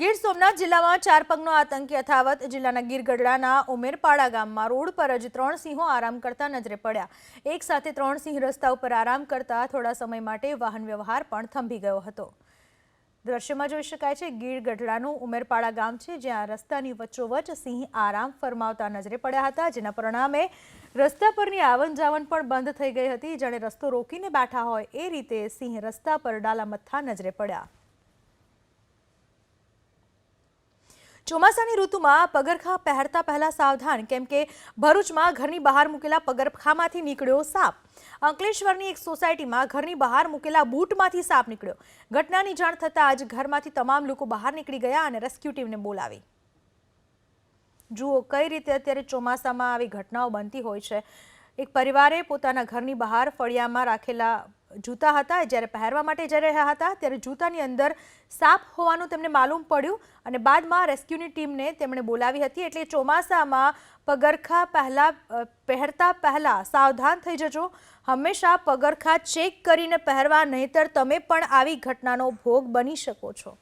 ગીર સોમનાથ જિલ્લામાં ચાર પગનો આતંકી અથાવત જિલ્લાના ગીર ગઢડાના ઉમેરપાડા ગામમાં રોડ પર જ ત્રણ સિંહો આરામ કરતા નજરે પડ્યા. એક સાથે ત્રણ સિંહ રસ્તા ઉપર આરામ કરતા થોડા સમય માટે વાહન વ્યવહાર પણ થંભી ગયો હતો. દ્રશ્યમાં જોઈ શકાય છે ગીર ગઢડાનું ઉમેરપાડા ગામ છે, જ્યાં રસ્તાની વચ્ચોવચ સિંહ આરામ ફરમાવતા નજરે પડ્યા હતા, જેના પરિણામે રસ્તા પરની આવન જાવન પણ બંધ થઈ ગઈ હતી. જાણે રસ્તો રોકીને બેઠા હોય એ રીતે સિંહ રસ્તા પર ડાલામથ્થા નજરે પડ્યા. ચોમાસાની ઋતુમાં પગરખા પહેરતા પહેલા સાવધાન, કેમ કે ભરૂચમાં ઘરની બહાર મૂકેલા પગરખામાંથી નીકળ્યો સાપ. અંકલેશ્વરની એક સોસાયટીમાં ઘરની બહાર મૂકેલા બૂટમાંથી સાપ નીકળ્યો. ઘટનાની જાણ થતાં જ ઘરમાંથી તમામ લોકો બહાર નીકળી ગયા અને રેસ્ક્યુ ટીમને બોલાવી. જુઓ, કઈ રીતે અત્યારે ચોમાસામાં આવી ઘટનાઓ બનતી હોય છે. એક પરિવારે પોતાના ઘરની બહાર ફળિયામાં રાખેલા જૂતા હતા જ્યારે પહેરવા માટે જઈ રહ્યા હતા, ત્યારે જૂતાની અંદર સાપ હોવાનું તેમને માલુમ પડ્યું અને બાદમાં રેસ્ક્યુની ટીમને તેમણે બોલાવી હતી. એટલે ચોમાસામાં પગરખા પહેલા પહેરતા પહેલાં સાવધાન થઈ જજો. હંમેશા પગરખા ચેક કરીને પહેરવા, નહીતર તમે પણ આવી ઘટનાનો ભોગ બની શકો છો.